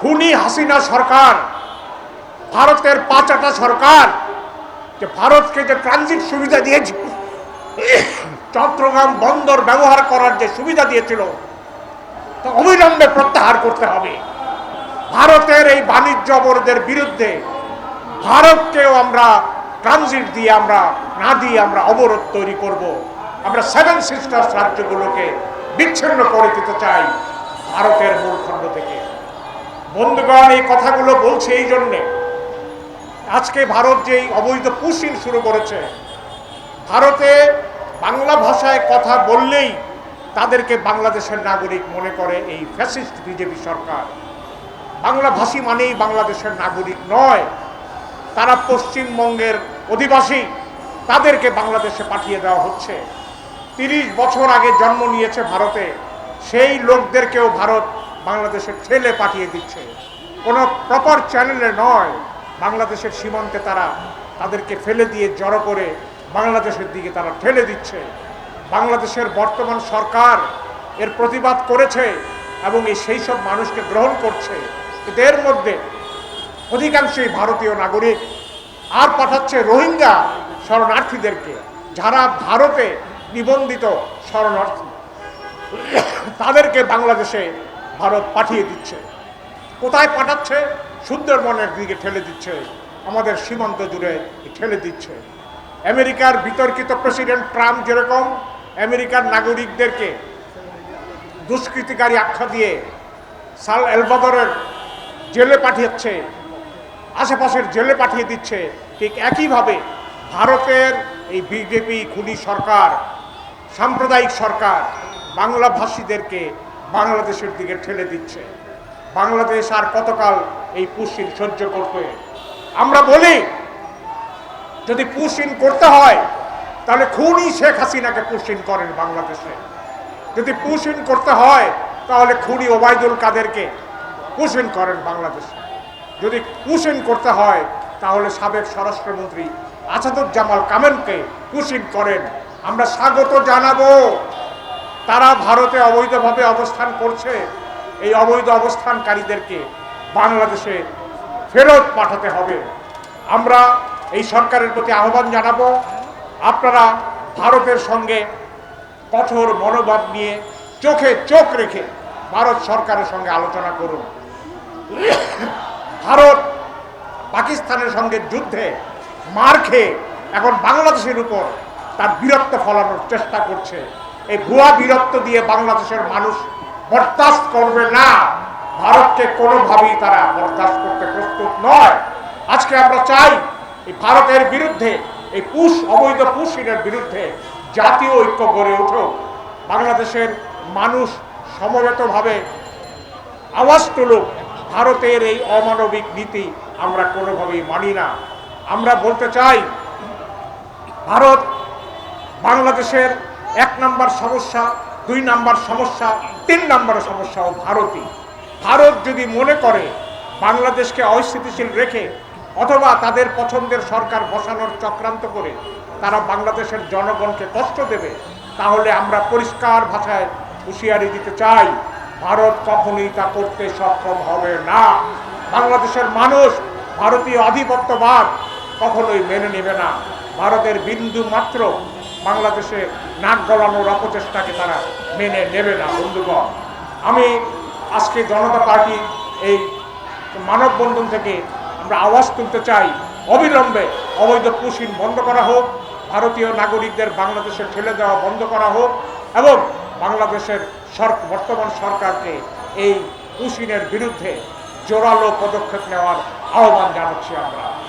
খুনি হাসিনা সরকার, ভারতের পাঁচাটা সরকার, যে ভারতকে যে ট্রানজিট সুবিধা দিয়েছে, চট্টগ্রাম বন্দর ব্যবহার করার যে সুবিধা দিয়েছিল, তা অবিলম্বে প্রত্যাহার করতে হবে ভারতের এই বাণিজ্য অবরোধের বিরুদ্ধে ভারতকেও আমরা ট্রানজিট দিয়ে আমরা, না দিয়ে আমরা অবরোধ তৈরি করব। আমরা সেভেন সিস্টার্স রাজ্যগুলোকে বিচ্ছিন্ন করে দিতে চাই, ভারতের মূলখণ্ড থেকে বন্ধুগণ, এই কথাগুলো বলছে এই জন্যে। আজকে ভারত যেই অবৈধ পুশিং শুরু করেছে, ভারতে বাংলা ভাষায় কথা বললেই তাদেরকে বাংলাদেশের নাগরিক মনে করে এই ফ্যাসিস্ট বিজেপি সরকার। বাংলাভাষী মানেই বাংলাদেশের নাগরিক নয়। তারা পশ্চিমবঙ্গের অধিবাসী, তাদেরকে বাংলাদেশে পাঠিয়ে দেওয়া হচ্ছে। তিরিশ বছর আগে জন্ম নিয়েছে ভারতে, সেই লোকদেরকেও ভারত বাংলাদেশের ঠেলে পাঠিয়ে দিচ্ছে। কোনো প্রপার চ্যানেলে নয়। বাংলাদেশের সীমান্তে তারা তাদেরকে ফেলে দিয়ে জড়ো করে বাংলাদেশের দিকে তারা ঠেলে দিচ্ছে। বাংলাদেশের বর্তমান সরকার এর প্রতিবাদ করেছে এবং এই সেই সব মানুষকে গ্রহণ করছে। এর মধ্যে অধিকাংশই ভারতীয় নাগরিক। আর পাঠাচ্ছে রোহিঙ্গা শরণার্থীদেরকে, যারা ভারতে নিবন্ধিত শরণার্থী। তাদেরকে বাংলাদেশে ভারত পাঠিয়ে দিচ্ছে। কোথায় পাঠাচ্ছে? সুন্দরবনের দিকে ঠেলে দিচ্ছে। আমাদের সীমান্ত জুড়ে ঠেলে দিচ্ছে। আমেরিকার বিতর্কিত প্রেসিডেন্ট ট্রাম্প যেরকম আমেরিকার নাগরিকদেরকে দুষ্কৃতিকারী আখ্যা দিয়ে সাল এলবাদরের জেলে পাঠিয়েছে, আশেপাশের জেলে পাঠিয়ে দিচ্ছে, ঠিক একইভাবে ভারতের এই বিজেপি, খুনি সরকার, সাম্প্রদায়িক সরকার বাংলা ভাষীদেরকে বাংলাদেশের দিকে ঠেলে দিচ্ছে। বাংলাদেশ আর কতকাল এই পুশিন সহ্য করবে? আমরা বলি, যদি পুশিন করতে হয়, তাহলে খুনি শেখ হাসিনাকে পুশিন করেন বাংলাদেশে। যদি পুশিন করতে হয়, তাহলে খুনি ওবায়দুল কাদেরকে পুশিন করেন বাংলাদেশে। যদি পুশিন করতে হয়, তাহলে সাবেক স্বরাষ্ট্রমন্ত্রী আসাদুজ্জামাল কামেলকে পুশিন করেন। আমরা স্বাগত জানাব। তারা ভারতে অবৈধভাবে অবস্থান করছে, এই অবৈধ অবস্থানকারীদেরকে বাংলাদেশে ফেরত পাঠাতে হবে। আমরা এই সরকারের প্রতি আহ্বান জানাব, আপনারা ভারতের সঙ্গে কঠোর মনোভাব নিয়ে চোখে চোখ রেখে ভারত সরকারের সঙ্গে আলোচনা করুন। ভারত পাকিস্তানের সঙ্গে যুদ্ধে মার খেয়ে এখন বাংলাদেশের উপর তার বীরত্ব ফলানোর চেষ্টা করছে। এই ভুয়া বীরত্ব দিয়ে বাংলাদেশের মানুষ বরদাস্ত করবে না। ভারতকে কোনোভাবেই তারা বরদাস্ত করতে প্রস্তুত নয়। আজকে আমরা চাই এই ভারতের বিরুদ্ধে, এই পুষ অবৈধ পুশিনের বিরুদ্ধে জাতীয় ঐক্য গড়ে উঠুক। বাংলাদেশের মানুষ সমবেতভাবে আওয়াজ তুলুক, ভারতের এই অমানবিক নীতি আমরা কোনোভাবেই মানি না। আমরা বলতে চাই, ভারত বাংলাদেশের এক নাম্বার সমস্যা, দুই নাম্বার সমস্যা, তিন নাম্বার সমস্যা ও ভারতই। ভারত যদি মনে করে বাংলাদেশকে অস্থিতিশীল রেখে অথবা তাদের পছন্দের সরকার বসানোর চক্রান্ত করে তারা বাংলাদেশের জনগণকে কষ্ট দেবে, তাহলে আমরা পরিষ্কার ভাষায় হুঁশিয়ারি দিতে চাই, ভারত কখনোই তা করতে সক্ষম হবে না। বাংলাদেশের মানুষ ভারতীয় আধিপত্যবাদ কখনোই মেনে নেবে না। ভারতের বিন্দু মাত্র বাংলাদেশে নাক গলানোর অপচেষ্টাকে তারা মেনে নেবে না, বন্ধুগণ। আমি আজকে জনতা পার্টি এই মানববন্ধন থেকে আমরা আওয়াজ তুলতে চাই। অবিলম্বে অবৈধ পুশিন বন্ধ করা হোক, ভারতীয় নাগরিকদের বাংলাদেশে ঠেলে দেওয়া বন্ধ করা হোক, এবং বাংলাদেশের বর্তমান সরকারকে এই পুশিনের বিরুদ্ধে জোরালো পদক্ষেপ নেওয়ার আহ্বান জানাচ্ছি আমরা।